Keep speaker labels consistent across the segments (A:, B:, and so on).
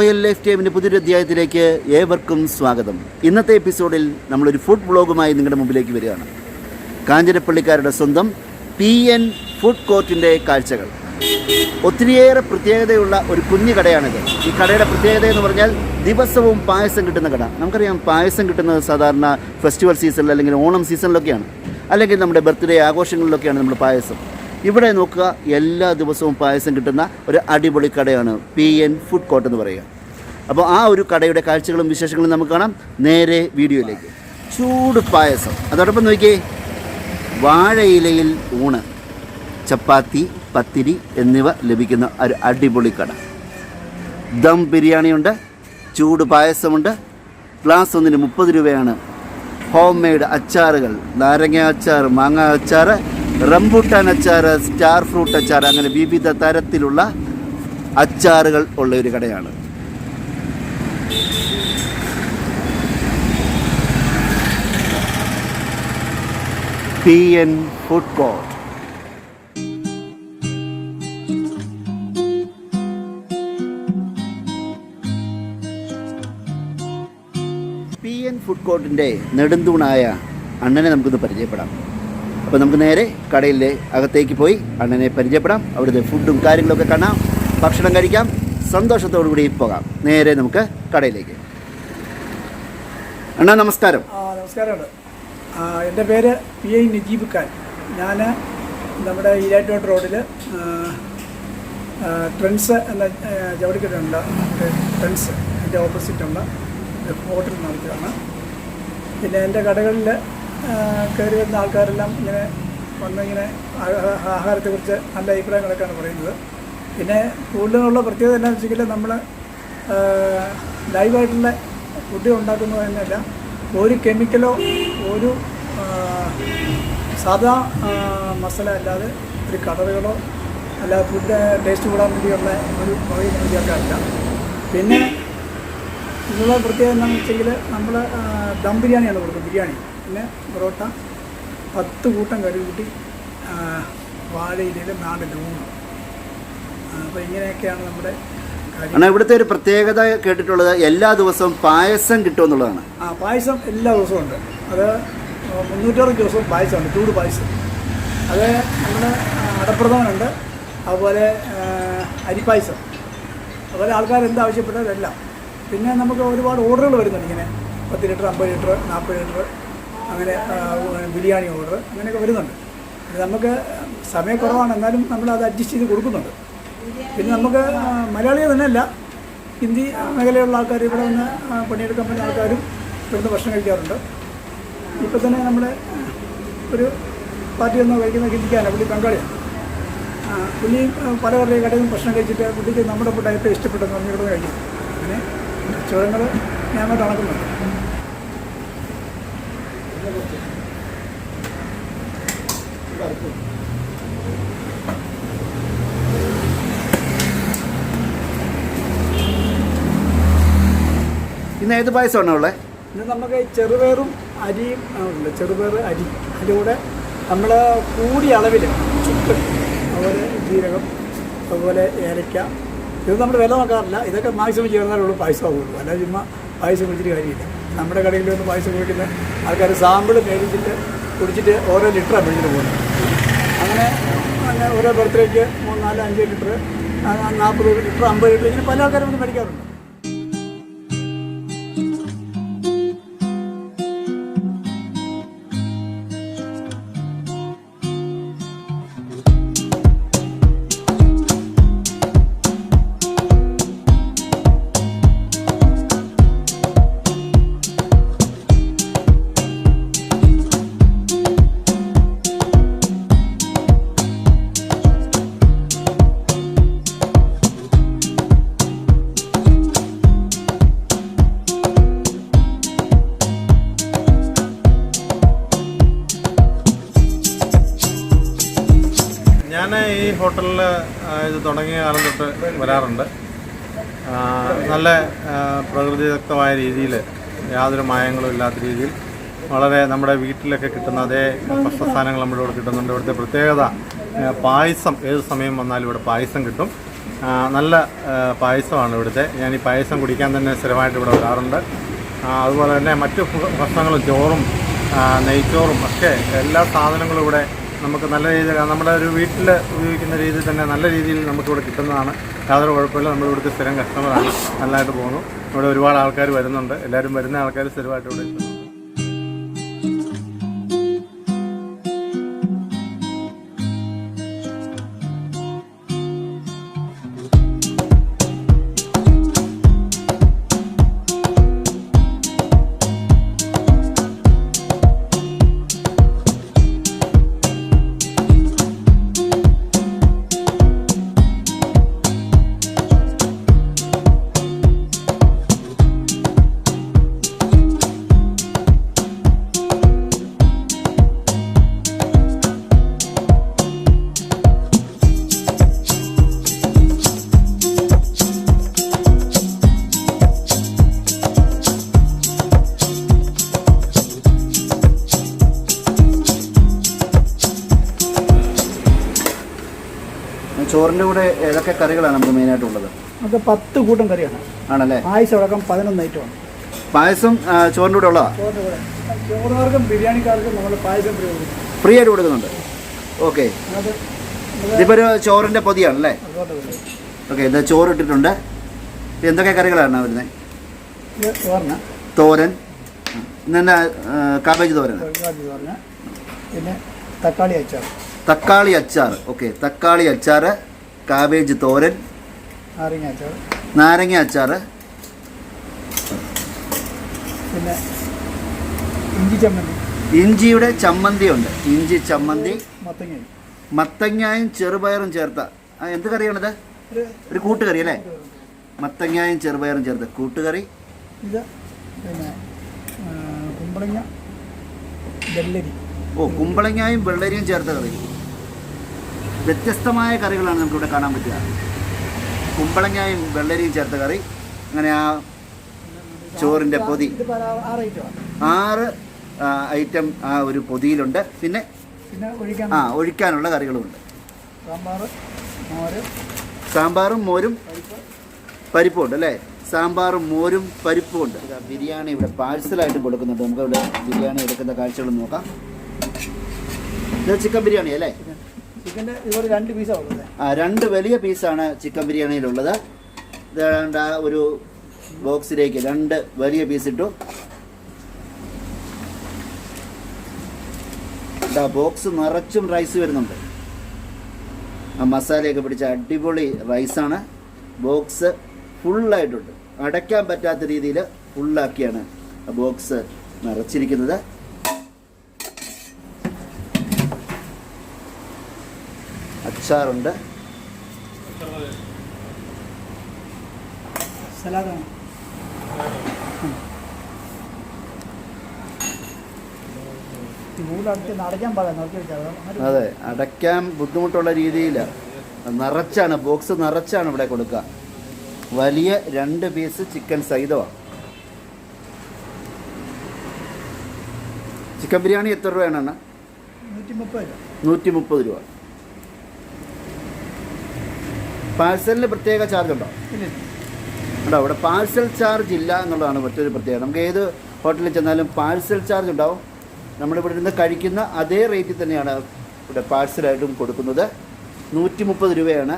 A: Royal life ടൈമിന്റെ പുതിയൊരു അധ്യായത്തിലേക്ക് ഏവർക്കും സ്വാഗതം. ഇന്നത്തെ എപ്പിസോഡിൽ നമ്മളൊരു ഫുഡ് ബ്ലോഗുമായി നിങ്ങളുടെ മുമ്പിലേക്ക് വരികയാണ്. കാഞ്ഞിരപ്പള്ളിക്കാരുടെ സ്വന്തം പി എൻ ഫുഡ് കോർട്ടിന്റെ കാഴ്ചകൾ. ഒത്തിരിയേറെ പ്രത്യേകതയുള്ള ഒരു കുഞ്ഞു കടയാണിത്. ഈ കടയുടെ പ്രത്യേകത എന്ന് പറഞ്ഞാൽ ദിവസവും പായസം കിട്ടുന്ന കട. നമുക്കറിയാം പായസം കിട്ടുന്നത് സാധാരണ ഫെസ്റ്റിവൽ സീസണിൽ അല്ലെങ്കിൽ ഓണം സീസണിലൊക്കെയാണ്. അല്ലെങ്കിൽ നമ്മുടെ ബർത്ത്ഡേ ആഘോഷങ്ങളിലൊക്കെയാണ് നമ്മൾ പായസം. ഇവിടെ നോക്കുക എല്ലാ ദിവസവും പായസം കിട്ടുന്ന ഒരു അടിപൊളി കടയാണ് പി എൻ ഫുഡ് കോർട്ട് എന്ന് പറയുക. അപ്പോൾ ആ ഒരു കടയുടെ കാഴ്ചകളും വിശേഷങ്ങളും നമുക്ക് കാണാം നേരെ വീഡിയോയിലേക്ക്. ചൂട് പായസം. അതോടൊപ്പം നോക്കിയേ വാഴയിലയിൽ ഊണ് ചപ്പാത്തി പത്തിരി എന്നിവ ലഭിക്കുന്ന ഒരു അടിപൊളി കട. ദം ബിരിയാണിയുണ്ട് ചൂട് പായസമുണ്ട്. ഗ്ലാസ് ഒന്നിന് മുപ്പത് രൂപയാണ്. ഹോം മെയ്ഡ് അച്ചാറുകൾ നാരങ്ങ അച്ചാർ മാങ്ങ അച്ചാർ റംബൂട്ടാൻ അച്ചാർ സ്റ്റാർ ഫ്രൂട്ട് അച്ചാർ അങ്ങനെ വിവിധ തരത്തിലുള്ള അച്ചാറുകൾ ഉള്ള ഒരു കടയാണ്. P N food court P N food കോർട്ടിന്റെ നെടുന്തൂണായ അണ്ണനെ നമുക്കിത് പരിചയപ്പെടാം. അപ്പോൾ നമുക്ക് നേരെ കടയിലെ അകത്തേക്ക് പോയി അണ്ണനെ പരിചയപ്പെടാം. അവിടുത്തെ ഫുഡും കാര്യങ്ങളൊക്കെ കാണാം. ഭക്ഷണം കഴിക്കാം. സന്തോഷത്തോടു കൂടി പോകാം. നേരെ നമുക്ക് കടയിലേക്ക്. അണ്ണാ നമസ്കാരം.
B: ആ, എന്റെ പേര് പി ഐ നജീബ് ഖാൻ. ഞാൻ നമ്മുടെ ഈരാറ്റോട്ട് റോഡിൽ ട്രെൻസ് എന്ന ജവടിക്കട്ടുണ്ട് ട്രെൻസ് എന്റെ ഓപ്പോസിറ്റുള്ള ഹോട്ടൽ നടത്തുകയാണ്. പിന്നെ എന്റെ കടകളിൽ കയറി വരുന്ന ആൾക്കാരെല്ലാം ഇങ്ങനെ വന്ന് ഇങ്ങനെ ആ- ആഹാരത്തെക്കുറിച്ച് നല്ല അഭിപ്രായങ്ങളൊക്കെയാണ് പറയുന്നത്. പിന്നെ കൂടുതലുള്ള പ്രത്യേകത എന്താണെന്ന് വെച്ചെങ്കിൽ നമ്മൾ ലൈവായിട്ടുള്ള ഫുഡ് ഉണ്ടാക്കുന്നത് തന്നെയല്ല ഒരു കെമിക്കലോ ഒരു സാധാ മസാല അല്ലാതെ ഒരു കളറുകളോ അല്ലാതെ ഫുഡ് ടേസ്റ്റ് കൂടാൻ വേണ്ടിയുള്ള ഒരു നമുക്ക് ചേർക്കാറില്ല. പിന്നെ ഇതിനുള്ള പ്രത്യേകത എന്താണെന്ന് വെച്ചെങ്കിൽ നമ്മൾ ദം ബിരിയാണിയാണ് കൊടുക്കുന്നത് ബിരിയാണി. പിന്നെ പൊറോട്ട. പത്ത് കൂട്ടം കറി കൂട്ടി ആ, വാഴയിലയിൽ നാടൻ ഊണ്. അപ്പോൾ ഇങ്ങനെയൊക്കെയാണ് നമ്മുടെ കാര്യം.
A: അണ്ണാ ഇവിടുത്തെ ഒരു പ്രത്യേകത കേട്ടിട്ടുള്ളത് എല്ലാ ദിവസവും പായസം കിട്ടുമെന്നുള്ളതാണ്
B: ആ പായസം എല്ലാ ദിവസവും ഉണ്ട്. അത് മുന്നൂറ്ററുപത് ദിവസവും പായസമുണ്ട് ചൂട് പായസം. അത് നമ്മുടെ അടപ്രധാനുണ്ട് അതുപോലെ അരിപ്പായസം. അതുപോലെ ആൾക്കാർ എന്ത് എല്ലാം. പിന്നെ നമുക്ക് ഒരുപാട് ഓർഡറുകൾ വരുന്നുണ്ട് ഇങ്ങനെ. പത്ത് ലിറ്റർ അമ്പത് ലിറ്റർ നാൽപ്പത് ലിറ്റർ. അങ്ങനെ ബിരിയാണി ഓർഡർ അങ്ങനെയൊക്കെ വരുന്നുണ്ട്. നമുക്ക് സമയക്കുറവാണ് എന്നാലും നമ്മൾ അത് അഡ്ജസ്റ്റ് ചെയ്ത് കൊടുക്കുന്നുണ്ട്. പിന്നെ നമുക്ക് മലയാളികൾ തന്നെയല്ല. ഹിന്ദി മേഖലയിലുള്ള ആൾക്കാർ ഇവിടെ വന്ന് പണിയെടുക്കാൻ പറ്റുന്ന ആൾക്കാരും ഇവിടുന്ന് ഭക്ഷണം കഴിക്കാറുണ്ട്. ഇപ്പം തന്നെ നമ്മുടെ ഒരു പാർട്ടി ഒന്ന് കഴിക്കുന്ന ഹിന്ദിക്കാണ് പുള്ളി ആ, പുള്ളി ആ, പല പല കടയിൽ നിന്ന് ഭക്ഷണം കഴിച്ചിട്ട് പുള്ളിക്ക് നമ്മുടെ ഫുഡ് ഏറ്റവും ഇഷ്ടപ്പെട്ടെന്ന് പറഞ്ഞിട്ട് കഴിക്കും. അങ്ങനെ കച്ചവടങ്ങൾ അങ്ങോട്ട് നടക്കുന്നുണ്ട്
A: ഇന്ന് ഏത് പായസമാണോ ഉള്ളത്
B: പിന്നെ നമുക്ക് ചെറുപയറും അരിയും ഉണ്ട്. ചെറുപയർ അരി. അതിലൂടെ നമ്മൾ കൂടിയ അളവിൽ ചുക്ക് അതുപോലെ ജീരകം അതുപോലെ ഏലക്ക. ഇത് നമ്മൾ വില നോക്കാറില്ല. ഇതൊക്കെ മാക്സിമം ചേർന്നാലുള്ളൂ പായസം ആവുള്ളൂ അല്ലാതെ ചുമ്മാ പായസം കുടിച്ചിട്ട് കാര്യമില്ല. നമ്മുടെ കടയിൽ വന്ന് പായസം കുടിക്കുന്ന ആൾക്കാർ സാമ്പിൾ മേടിച്ചിട്ട് കുടിച്ചിട്ട് ഓരോ ലിറ്ററാണ് മേടിച്ചിട്ട് പോകുന്നത്. അങ്ങനെ അങ്ങനെ ഓരോ ബർത്ത്ഡേക്ക് മൂന്ന് നാല് അഞ്ച് ലിറ്റർ നാൽപ്പത് ലിറ്റർ അമ്പത് ലിറ്റർ ഇങ്ങനെ പല ആൾക്കാരും വന്ന് മേടിക്കാറുണ്ട്.
C: ഞാൻ ഈ ഹോട്ടലിൽ ഇത് തുടങ്ങിയ കാലം തൊട്ട് വരാറുണ്ട്. നല്ല പ്രകൃതിദത്തമായ രീതിയിൽ യാതൊരു മായങ്ങളും ഇല്ലാത്ത രീതിയിൽ വളരെ നമ്മുടെ വീട്ടിലൊക്കെ കിട്ടുന്ന അതേ ഭക്ഷണസാധനങ്ങൾ നമ്മുടെ ഇവിടെ കിട്ടുന്നുണ്ട് ഇവിടുത്തെ പ്രത്യേകത പായസം. ഏത് സമയം വന്നാലും ഇവിടെ പായസം കിട്ടും. നല്ല പായസമാണ് ഇവിടുത്തെ. ഞാൻ ഈ പായസം കുടിക്കാൻ തന്നെ സ്ഥിരമായിട്ട് ഇവിടെ വരാറുണ്ട്. അതുപോലെ തന്നെ മറ്റു ഭക്ഷണങ്ങളും ചോറും നെയ്ച്ചോറും ഒക്കെ എല്ലാ സാധനങ്ങളും ഇവിടെ നമുക്ക് നല്ല രീതിയിൽ നമ്മുടെ ഒരു വീട്ടിൽ ഉപയോഗിക്കുന്ന രീതിയിൽ തന്നെ നല്ല രീതിയിൽ നമുക്കിവിടെ കിട്ടുന്നതാണ്. യാതൊരു കുഴപ്പമില്ല. നമ്മൾ ഇവിടുത്തെ സ്ഥിരം കസ്റ്റമറാണ് നല്ലതായിട്ട് പോകുന്നു. ഇവിടെ ഒരുപാട് ആൾക്കാർ വരുന്നുണ്ട്. എല്ലാവരും വരുന്ന ആൾക്കാർ സ്ഥിരമായിട്ട് ഇവിടെ
A: ഏതൊക്കെ കറികളാണ് നമുക്ക് മെയിനായിട്ടുള്ളത്
B: നമുക്ക് പത്ത് കൂട്ടം കറിയാണ്.
A: ആണല്ലേ?
B: പായസം അടക്കം പതിനൊന്ന് ഐറ്റമാണ്
A: പായസം ചോറിന്റെ കൂടെ
B: ഉള്ളതാ? ചോറുകാർക്കും ബിരിയാണിക്കാർക്കും നമ്മൾ പായസം
A: ഫ്രീ ആയിട്ട് കൊടുക്കുന്നുണ്ട്. ഓക്കെ
B: ഇതിപ്പോ
A: ഇതിപ്പോൾ ഒരു ചോറിന്റെ പൊതിയാണല്ലേ. ഓക്കെ ഇത് ചോറ് ഇട്ടിട്ടുണ്ട് എന്തൊക്കെ കറികളാണ് വരുന്നത് തോരൻ. പിന്നെ കാബേജ് തോരൻ
B: പിന്നെ തക്കാളി അച്ചാർ
A: തക്കാളി അച്ചാർ ഓക്കെ തക്കാളി അച്ചാർ കാബേജ് തോരൻ
B: നാരങ്ങ അച്ചാർ പിന്നെ ഇഞ്ചി ചമ്മന്തി.
A: ഇഞ്ചിയുടെ ചമ്മന്തി ഉണ്ട് ഇഞ്ചി ചമ്മന്തി
B: മത്തങ്ങ
A: മത്തങ്ങായും. ചെറുപയറും ചേർത്ത. എന്ത് കറിയാണിത്?
B: ഒരു
A: ഒരു കൂട്ടുകറി അല്ലേ? മത്തങ്ങായും ചെറുപയറും ചേർത്ത്. കൂട്ടുകറി?
B: ഇത് പിന്നെ കുമ്പളങ്ങ വെള്ളരി.
A: ഓ കുമ്പളങ്ങായും വെള്ളരിയും ചേർത്ത കറി. വ്യത്യസ്തമായ കറികളാണ് നമുക്കിവിടെ കാണാൻ പറ്റുക. കുമ്പളങ്ങായും വെള്ളരിയും ചേർത്ത കറി. അങ്ങനെ ആ ചോറിന്റെ പൊതി.
B: ആറ്
A: ഐറ്റം ആ ഒരു പൊതിയിലുണ്ട്. പിന്നെ ആ ഒഴിക്കാനുള്ള കറികളുമുണ്ട് സാമ്പാറും മോരും.
B: പരിപ്പ്
A: പരിപ്പും. ഉണ്ട് അല്ലേ? സാമ്പാറും മോരും പരിപ്പും ഉണ്ട്. ബിരിയാണി ഇവിടെ പാഴ്സലായിട്ട് കൊടുക്കുന്നുണ്ട്. നമുക്ക് ഇവിടെ ബിരിയാണി എടുക്കുന്ന കാഴ്ചകൾ നോക്കാം. ഇത് ചിക്കൻ ബിരിയാണി അല്ലേ?
B: രണ്ട് ഉള്ളത്?
A: ആ രണ്ട് വലിയ പീസാണ് ചിക്കൻ ബിരിയാണിയിലുള്ളത്. ഇതാണ്ട് ആ ഒരു ബോക്സിലേക്ക് രണ്ട് വലിയ പീസ് ഇട്ടു. ഇതാ ബോക്സ് നിറച്ചും റൈസ് വരുന്നുണ്ട്. ആ മസാലയൊക്കെ പിടിച്ച അടിപൊളി റൈസാണ് ബോക്സ് ഫുള്ളായിട്ടുണ്ട് അടയ്ക്കാൻ പറ്റാത്ത രീതിയിൽ ഫുള്ളാക്കിയാണ് ആ ബോക്സ് നിറച്ചിരിക്കുന്നത്. അച്ചാറുണ്ട് അതെ അടയ്ക്കാൻ ബുദ്ധിമുട്ടുള്ള രീതിയില്ല. നിറച്ചാണ് ബോക്സ് നിറച്ചാണ് ഇവിടെ കൊടുക്കുക. വലിയ രണ്ട് പീസ് ചിക്കൻ സഹിതമാണ് ചിക്കൻ ബിരിയാണി എത്ര രൂപയാണ്
B: നൂറ്റി മുപ്പത് രൂപ
A: നൂറ്റി മുപ്പത് രൂപ പാഴ്സലിന് പ്രത്യേക ചാർജ് ഉണ്ടോ? ഉണ്ടോ? ഇവിടെ പാഴ്സൽ ചാർജ് ഇല്ല എന്നുള്ളതാണ് മറ്റൊരു പ്രത്യേകത. നമുക്ക് ഏത് ഹോട്ടലിൽ ചെന്നാലും പാഴ്സൽ ചാർജ് ഉണ്ടാവും. നമ്മളിവിടെ നിന്ന് കഴിക്കുന്ന അതേ റേറ്റിൽ തന്നെയാണ് ഇവിടെ പാഴ്സലായിട്ടും കൊടുക്കുന്നത്. നൂറ്റി മുപ്പത് രൂപയാണ്.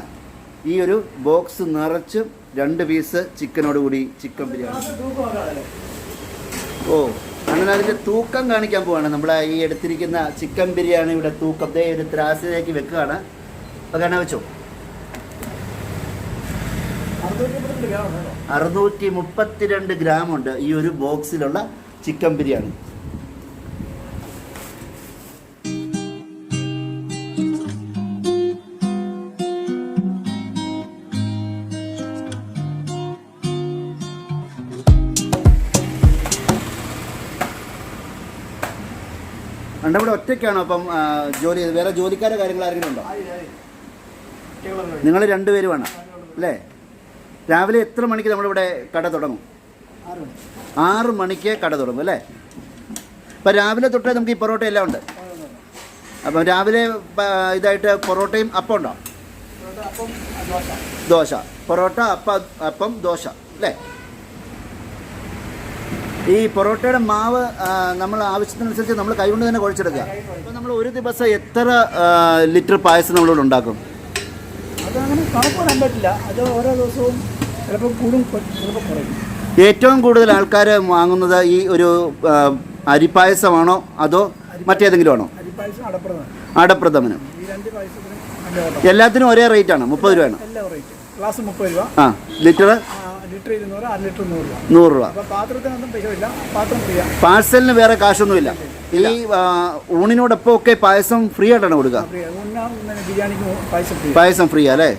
A: ഈ ഒരു ബോക്സ് നിറച്ച് രണ്ട് പീസ് ചിക്കനോട് കൂടി ചിക്കൻ ബിരിയാണി. ഓ അങ്ങനെ അതിന്റെ തൂക്കം കാണിക്കാൻ പോവാണ്. നമ്മൾ ഈ എടുത്തിരിക്കുന്ന ചിക്കൻ ബിരിയാണിയുടെ തൂക്കം ദേ ഒരു ത്രാസിലേക്ക് വെക്കുകയാണ്. അപ്പോൾ കാണാൻ വെച്ചോ?
B: അറുന്നൂറ്റി മുപ്പത്തിരണ്ട് ഗ്രാം ഉണ്ട് കേട്ടോ
A: അറുന്നൂറ്റി മുപ്പത്തിരണ്ട് ഗ്രാം ഉണ്ട് ഈ ഒരു ബോക്സിലുള്ള ചിക്കൻ ബിരിയാണി. അണ്ട ഇവിടെ ഒറ്റയ്ക്കാണോ അപ്പം ജോലി ചെയ്ത്? വേറെ ജോലിക്കാരെ കാര്യങ്ങൾ ആരെങ്കിലും ഉണ്ടോ. നിങ്ങൾ രണ്ടുപേരുമാണ് അല്ലേ? രാവിലെ എത്ര മണിക്ക് നമ്മളിവിടെ കട തുടങ്ങും?
B: ആറ് മണി.
A: ആറ് മണിക്ക് കട തുടങ്ങും അല്ലേ? അപ്പം രാവിലെ തൊട്ടേ നമുക്ക് ഈ പൊറോട്ട എല്ലാം ഉണ്ട്. അപ്പം രാവിലെ ഇതായിട്ട് പൊറോട്ടയും അപ്പം ഉണ്ടോ?
B: അപ്പം ദോശ.
A: പൊറോട്ട അപ്പ അപ്പം ദോശ അല്ലേ? ഈ പൊറോട്ടയുടെ മാവ് നമ്മൾ ആവശ്യത്തിനനുസരിച്ച് നമ്മൾ കൈകൊണ്ട് തന്നെ കുഴച്ചെടുക്കുക. അപ്പോൾ നമ്മൾ ഒരു ദിവസം എത്ര ലിറ്റർ പായസം നമ്മളിവിടെ ഉണ്ടാക്കും?
B: അതങ്ങനെ കണക്ക് പറയാൻ പറ്റില്ല. അത് ഓരോ ദിവസവും ചിലപ്പോൾ കൂടും ചിലപ്പോൾ കുറയും.
A: ഏറ്റവും കൂടുതൽ ആൾക്കാർ വാങ്ങുന്നത് ഈ ഒരു അരിപ്പായസമാണോ അതോ മറ്റേതെങ്കിലും ആണോ അടപ്രഥമന്. എല്ലാത്തിനും ഒരേ റേറ്റ് ആണ് മുപ്പത് രൂപയാണ്. ആ ലിറ്റർ?
B: നൂറ് രൂപ.
A: പാഴ്സലിന് വേറെ കാശൊന്നുമില്ല. ഈ ഊണിനോടൊപ്പം ഒക്കെ പായസം ഫ്രീ ആയിട്ടാണ് കൊടുക്കുക.
B: പായസം ഫ്രീ
A: അല്ലേ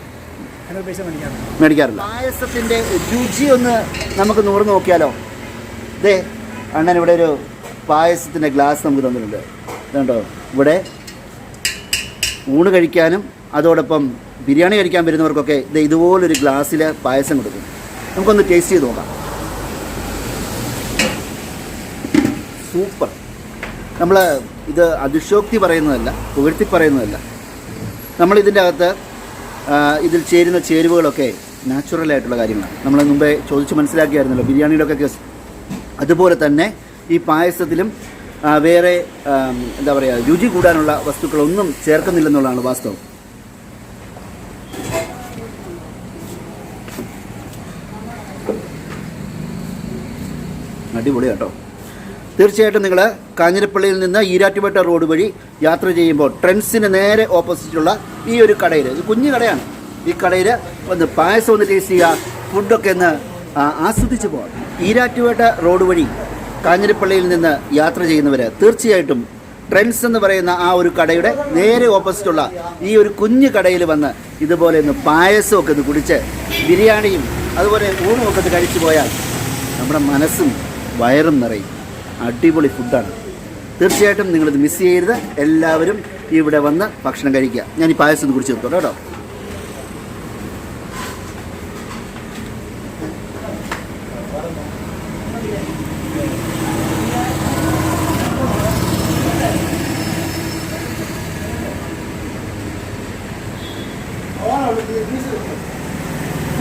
A: മേടിക്കാറില്ല. പായസത്തിന്റെ രുചി ഒന്ന് നമുക്ക് നൂറ് നോക്കിയാലോ? ദേ അണ്ണൻ ഇവിടെ ഒരു പായസത്തിന്റെ ഗ്ലാസ് നമുക്ക് തന്നിട്ടുണ്ട്. കണ്ടോ ഇവിടെ ഊണ് കഴിക്കാനും അതോടൊപ്പം ബിരിയാണി കഴിക്കാൻ വരുന്നവർക്കൊക്കെ ഇത് ഇതുപോലൊരു ഗ്ലാസ്സിൽ പായസം കൊടുക്കും. നമുക്കൊന്ന് ടേസ്റ്റ് ചെയ്ത് നോക്കാം. സൂപ്പർ. നമ്മൾ ഇത് അതിശോക്തി പറയുന്നതല്ല പുകഴ്ത്തി പറയുന്നതല്ല. നമ്മളിതിന്റെ അകത്ത് ഇതിൽ ചേരുന്ന ചേരുവകളൊക്കെ നാച്ചുറൽ ആയിട്ടുള്ള കാര്യങ്ങളാണ്. നമ്മൾ മുമ്പേ ചോദിച്ച് മനസ്സിലാക്കിയായിരുന്നല്ലോ ബിരിയാണിയുടെ ഒക്കെ കേസ് അതുപോലെ തന്നെ ഈ പായസത്തിലും വേറെ എന്താ പറയുക രുചി കൂടാനുള്ള വസ്തുക്കളൊന്നും ചേർക്കുന്നില്ലെന്നുള്ളതാണ് വാസ്തവം. അടിപൊളി കേട്ടോ തീർച്ചയായിട്ടും നിങ്ങൾ കാഞ്ഞിരപ്പള്ളിയിൽ നിന്ന് ഈരാറ്റുപേട്ട റോഡ് വഴി യാത്ര ചെയ്യുമ്പോൾ ട്രെൻഡ്സിന് നേരെ ഓപ്പോസിറ്റുള്ള ഈ ഒരു കടയിൽ കുഞ്ഞു കടയാണ്. ഈ കടയിൽ ഒന്ന് പായസം ഒന്ന് ടേസ്റ്റ് ചെയ്യുക ഫുഡൊക്കെ ഒന്ന് ആസ്വദിച്ച് പോകാം ഈരാറ്റുപേട്ട റോഡ് വഴി കാഞ്ഞിരപ്പള്ളിയിൽ നിന്ന് യാത്ര ചെയ്യുന്നവർ തീർച്ചയായിട്ടും ട്രെൻസ് എന്ന് പറയുന്ന ആ ഒരു കടയുടെ നേരെ ഓപ്പോസിറ്റുള്ള ഈ ഒരു കുഞ്ഞു കടയിൽ വന്ന് ഇതുപോലെ ഒന്ന് പായസമൊക്കെ ഒന്ന് കുടിച്ച് ബിരിയാണിയും അതുപോലെ ഊണുമൊക്കെ ഒന്ന് കഴിച്ചു പോയാൽ നമ്മുടെ മനസ്സും വയറും നിറയും. അടിപൊളി ഫുഡാണ് തീർച്ചയായിട്ടും നിങ്ങളിത് മിസ് ചെയ്യരുത്. എല്ലാവരും ഇവിടെ വന്ന് ഭക്ഷണം കഴിക്കുക. ഞാൻ ഈ പായസം ഒന്ന് കുടിച്ച് കേട്ടോ.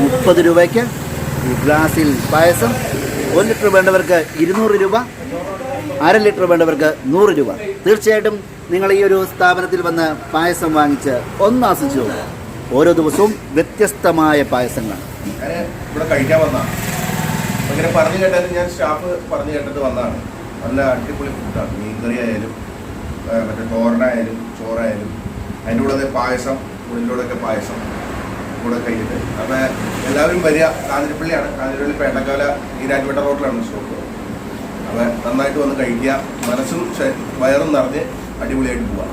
A: മുപ്പത് രൂപയ്ക്ക് ഗ്ലാസിൽ പായസം. ഒരു ലിറ്റർ വേണ്ടവർക്ക് ഇരുന്നൂറ് രൂപ അര ലിറ്റർ വേണ്ടവർക്ക് നൂറ് രൂപ. തീർച്ചയായിട്ടും നിങ്ങൾ ഈ ഒരു സ്ഥാപനത്തിൽ വന്ന് പായസം വാങ്ങിച്ച് ഒന്ന് ആസ്വദിച്ചു. ഓരോ ദിവസവും വ്യത്യസ്തമായ പായസങ്ങളാണ്
D: ഇവിടെ കഴിക്കാൻ വന്നാണ് അങ്ങനെ പറഞ്ഞു കേട്ടത് ഞാൻ സ്റ്റാഫ് പറഞ്ഞു കേട്ടിട്ട് വന്നതാണ്. നല്ല അടിപൊളി ഫുഡാണ് മീൻകറി ആയാലും മറ്റേ തോരനായാലും ചോറായാലും അതിന്റെ കൂടെ പായസം ഉള്ളിലൂടെയൊക്കെ പായസം കൂടെ കഴിഞ്ഞിട്ട് അപ്പം എല്ലാവരും വരിക. കാഞ്ഞിരപ്പള്ളിയാണ്. കാഞ്ഞിരപ്പള്ളി പേട്ടക്കാല ഈരാറ്റുപേട്ട റോഡിലാണ് അപ്പം നന്നായിട്ട് വന്ന് കഴിക്കുക. മനസ്സും വയറും നിറഞ്ഞ് അടിപൊളിയായിട്ട് പോവാം.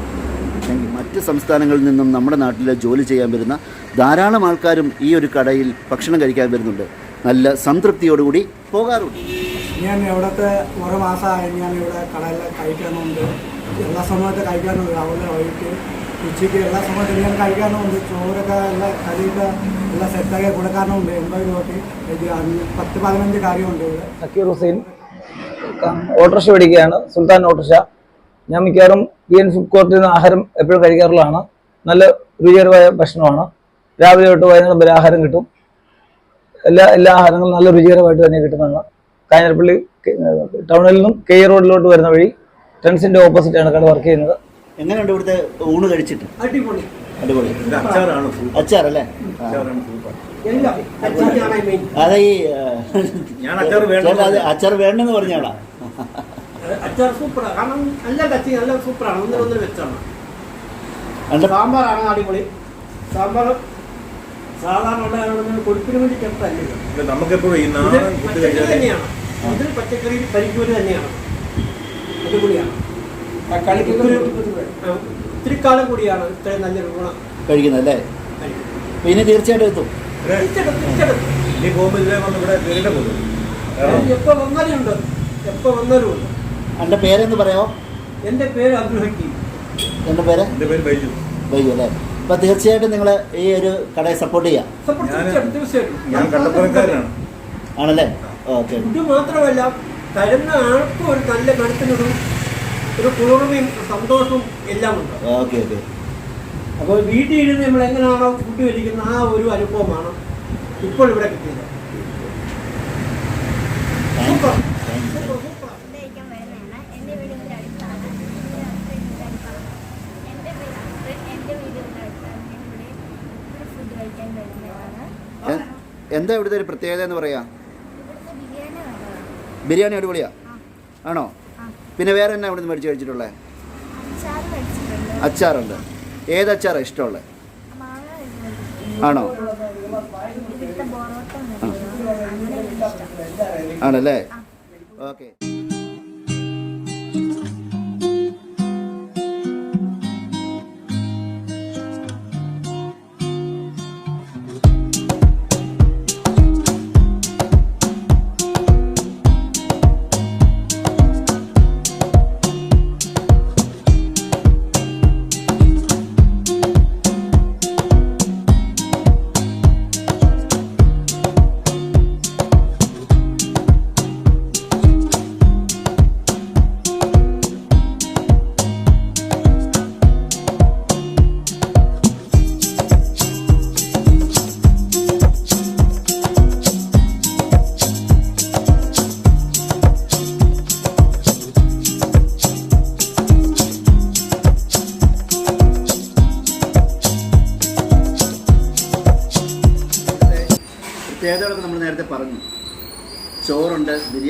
A: മറ്റ് സംസ്ഥാനങ്ങളിൽ നിന്നും നമ്മുടെ നാട്ടിൽ ജോലി ചെയ്യാൻ വരുന്ന ധാരാളം ആൾക്കാരും ഈ ഒരു കടയിൽ ഭക്ഷണം കഴിക്കാൻ വരുന്നുണ്ട്. നല്ല സംതൃപ്തിയോടുകൂടി പോകാറുണ്ട്.
B: ഞാൻ ഇവിടുത്തെ ഓരോ മാസമായി ഞാൻ ഇവിടെ കടയിൽ കഴിക്കാനുണ്ട് എല്ലാ സമയത്ത് കഴിക്കാനുണ്ട് രാവിലെ വൈകിട്ട് ഉച്ചയ്ക്ക് എല്ലാ സമയത്തും ഞാൻ കഴിക്കാനുണ്ട് ചോറൊക്കെ എല്ലാ കറിയൊക്കെ എല്ലാം സെറ്റാക്കി കൊടുക്കാനുണ്ട് എൺപത് രൂപ പത്ത് പതിനഞ്ച് കാര്യമുണ്ട് ഇവിടെ.
E: സക്കീർ ഹുസൈൻ. ഓട്ടോറിക്ഷ മേടിക്കുകയാണ് സുൽത്താൻ ഓട്ടോറിക്ഷ. ഞാൻ മിക്കവാറും പി എൻ ഫുഡ് കോർട്ടിൽ നിന്ന് ആഹാരം എപ്പോഴും കഴിക്കാറുള്ളതാണ്. നല്ല രുചികരമായ ഭക്ഷണമാണ്. രാവിലെ തൊട്ട് വൈകുന്നേരം വരെ ആഹാരം കിട്ടും. എല്ലാ എല്ലാ ആഹാരങ്ങളും നല്ല രുചികരമായിട്ട് തന്നെ കിട്ടുന്നതാണ്. കാഞ്ഞിരപ്പള്ളി ടൗണിൽ നിന്നും കെ ഇ റോഡിലോട്ട് വരുന്ന വഴി ട്രെൻഡ്സിന്റെ ഓപ്പോസിറ്റാണ് കട വർക്ക് ചെയ്യുന്നത്.
A: എങ്ങനെയുണ്ട് ഇവിടുത്തെ ഊണ് കഴിച്ചിട്ട്?
B: അടിപൊളി.
A: അടിപൊളി. അച്ചാറല്ലേ? ആ.
B: എല്ലാം
A: അതെ ഈ അച്ചാർ വേണ്ടെന്ന് പറഞ്ഞാടാ
F: അച്ചാർ സൂപ്പറാണ് കാരണം നല്ല കച്ചി നല്ല സൂപ്പറാണ്. ഒന്നിൽ ഒന്നിൽ വെച്ചാണ്.
A: അല്ല
F: സാമ്പാറാണ് അടിപൊളി. സാമ്പാർ സാധാരണ ഉണ്ടാകുന്ന കൊഴുപ്പിന് വേണ്ടി ചേർത്തല്ലേ
D: നമുക്കെപ്പോഴും ഈ
F: ഇത് പച്ചക്കറി തന്നെയാണ്. ഇതിൽ പച്ചക്കറി പരിക്കൂര് തന്നെയാണ്. അടിപൊളിയാണ്. ഇത്തിരി കാലം കൂടിയാണ് ഇത്രയും നല്ലൊരു ഗുണം.
A: കഴിക്കുന്നല്ലേ പിന്നെ തീർച്ചയായിട്ടും എത്തും.
D: തീർച്ചയായിട്ടും തീർച്ചയായിട്ടും.
F: എപ്പോൾ വന്നാലും ഉണ്ട്. എപ്പോൾ വന്നാലും ഉണ്ട്.
A: എന്റെ പേരെന്ന് പറയാമോ
F: എന്റെ പേര് അബ്ദുൽ ഹക്കീം.
A: എന്റെ പേര്?
D: എന്റെ പേര് ബൈജു.
A: ബൈജു അല്ലേ? അപ്പൊ തീർച്ചയായിട്ടും നിങ്ങൾ ഈ ഒരു കടയെ സപ്പോർട്ട് ചെയ്യാം.
D: ഞാൻ
A: ആണല്ലേ? ഓക്കെ.
F: ഇത് മാത്രമല്ല തരുന്ന ആൾക്കും ഒരു നല്ല മനസ്സിനൊരു ഒരു കുളിർമയും സന്തോഷവും എല്ലാം ഉണ്ട്.
A: Okay okay.
F: അപ്പോൾ വീട്ടിൽ ഇരുന്ന് നമ്മൾ എങ്ങനെയാണോ ഫുഡ് കഴിക്കുന്ന ആ ഒരു അനുഭവമാണ് ഇപ്പോൾ ഇവിടെ കിട്ടിയത് സൂപ്പർ സൂപ്പർ സൂപ്പർ
G: കഴിക്കാൻ വരുന്നതാണ് എന്റെ വീട് ഇവിടെ അടുത്താണ് എന്റെ ഹസ്ബൻഡിന്റെ അടുത്താണ് എന്റെ വീട് എന്റെ വീട് ഇവിടെ അടുത്താണ് ഞാൻ ഇവിടെ ഇവിടെ ഫുഡ് കഴിക്കാൻ വരുന്നതാണ്
A: എ- എന്താ ഇവിടുത്തെ ഒരു പ്രത്യേകത എന്ന് പറയാ?
G: ബിരിയാണി
A: അടിപൊളിയാ? ആണോ? പിന്നെ വേറെ എന്നാ ഇവിടുന്ന് മേടിച്ച് കഴിച്ചിട്ടുള്ളത് അച്ചാറുണ്ട്. ഏത് അച്ചാറാണ് ഇഷ്ടമുള്ളത് ആണോ? ആണല്ലേ? ഓക്കെ.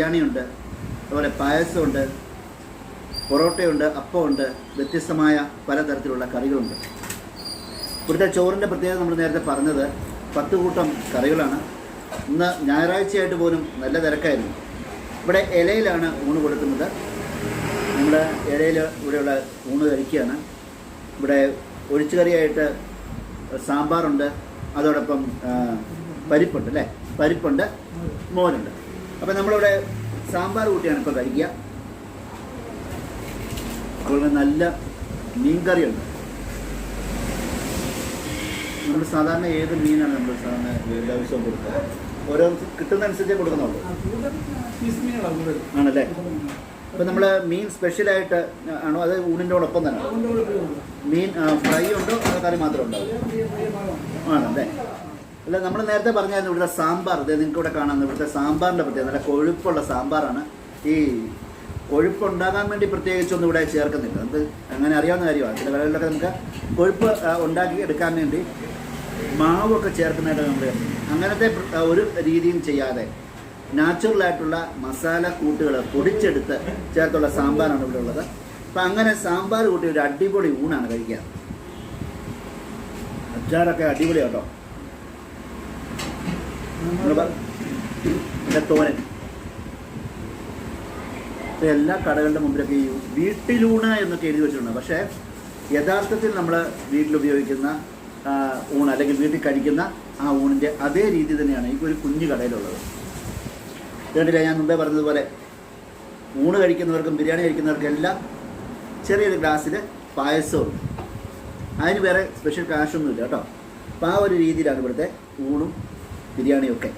A: ബിരിയാണിയുണ്ട് അതുപോലെ പായസമുണ്ട് പൊറോട്ടയുണ്ട് അപ്പമുണ്ട് വ്യത്യസ്തമായ പലതരത്തിലുള്ള കറികളുണ്ട്. ഇവിടുത്തെ ചോറിന്റെ പ്രത്യേകത നമ്മൾ നേരത്തെ പറഞ്ഞത് പത്ത് കൂട്ടം കറികളാണ്. ഇന്ന് ഞായറാഴ്ചയായിട്ട് പോലും നല്ല തിരക്കായിരുന്നു. ഇവിടെ ഇലയിലാണ് ഊണ് കൊടുക്കുന്നത്. നമ്മൾ ഇലയിൽ ഇവിടെയുള്ള ഊണ് കഴിക്കുകയാണ്. ഇവിടെ ഒഴിച്ചുകറിയായിട്ട് സാമ്പാറുണ്ട് അതോടൊപ്പം പരിപ്പുണ്ട് അല്ലേ? പരിപ്പുണ്ട് മോരുണ്ട്. അപ്പം നമ്മളിവിടെ സാമ്പാർ കൂട്ടിയാണ് ഇപ്പോൾ കഴിക്കുക. അതുപോലെ നല്ല മീൻകറിയുണ്ട്. നമ്മൾ സാധാരണ ഏത് മീനാണ് നമ്മൾ സാധാരണ എല്ലാ ദിവസവും കൊടുക്കുക? ഓരോ കിട്ടുന്ന അനുസരിച്ചേ കൊടുക്കുന്നുള്ളൂ ആണല്ലേ? അപ്പം നമ്മൾ മീൻ സ്പെഷ്യലായിട്ട് ആണോ? അത് ഊണിന്റെ ഒപ്പം തന്നെ മീൻ ഫ്രൈ ഉണ്ടോ? അതോ കറി മാത്രം ഉണ്ടാവും? ആണല്ലേ? അല്ല നമ്മൾ നേരത്തെ പറഞ്ഞായിരുന്നു ഇവിടുത്തെ സാമ്പാർ. ഇത് നിങ്ങൾക്ക് ഇവിടെ കാണാം. ഇവിടുത്തെ സാമ്പാറിന്റെ പ്രത്യേകത. നല്ല കൊഴുപ്പുള്ള സാമ്പാറാണ്. ഈ കൊഴുപ്പുണ്ടാകാൻ വേണ്ടി പ്രത്യേകിച്ചൊന്നും ഇവിടെ ചേർക്കുന്നില്ല. നമുക്ക് അങ്ങനെ അറിയാവുന്ന കാര്യമാണ്. ചില കടകളിലൊക്കെ നമുക്ക് കൊഴുപ്പ് ഉണ്ടാക്കി എടുക്കാൻ വേണ്ടി മാവൊക്കെ ചേർക്കുന്നതായിട്ട് നമ്മൾ അങ്ങനത്തെ ഒരു രീതിയും ചെയ്യാതെ നാച്ചുറൽ ആയിട്ടുള്ള മസാല കൂട്ടുകൾ പൊടിച്ചെടുത്ത് ചേർത്തുള്ള സാമ്പാറാണ് ഇവിടെ ഉള്ളത്. അപ്പം അങ്ങനെ സാമ്പാർ കൂട്ടി ഒരു അടിപൊളി ഊണാണ് കഴിക്കുക അച്ചാറൊക്കെ അടിപൊളിയാണ് പിന്നെ തോരൻ. എല്ലാ കടകളുടെ മുമ്പിലൊക്കെ ഈ വീട്ടിലൂണ് എന്നൊക്കെ എഴുതി വെച്ചിട്ടുണ്ട്. പക്ഷേ യഥാർത്ഥത്തിൽ നമ്മൾ വീട്ടിൽ ഉപയോഗിക്കുന്ന ഊണ് അല്ലെങ്കിൽ വീട്ടിൽ കഴിക്കുന്ന ആ ഊണിന്റെ അതേ രീതി തന്നെയാണ് ഈ ഒരു കുഞ്ഞു കടയിലുള്ളത്. കണ്ടില്ല ഞാൻ മുമ്പേ പറഞ്ഞതുപോലെ ഊണ് കഴിക്കുന്നവർക്കും ബിരിയാണി കഴിക്കുന്നവർക്കും എല്ലാം ചെറിയൊരു ഗ്ലാസ്സിൽ പായസവും അതിന് വേറെ സ്പെഷ്യൽ കാശൊന്നുമില്ല കേട്ടോ. അപ്പോൾ ആ ഒരു രീതിയിലാണ് ഇവിടുത്തെ ഊണും ബിരിയാണിയും ഒക്കെ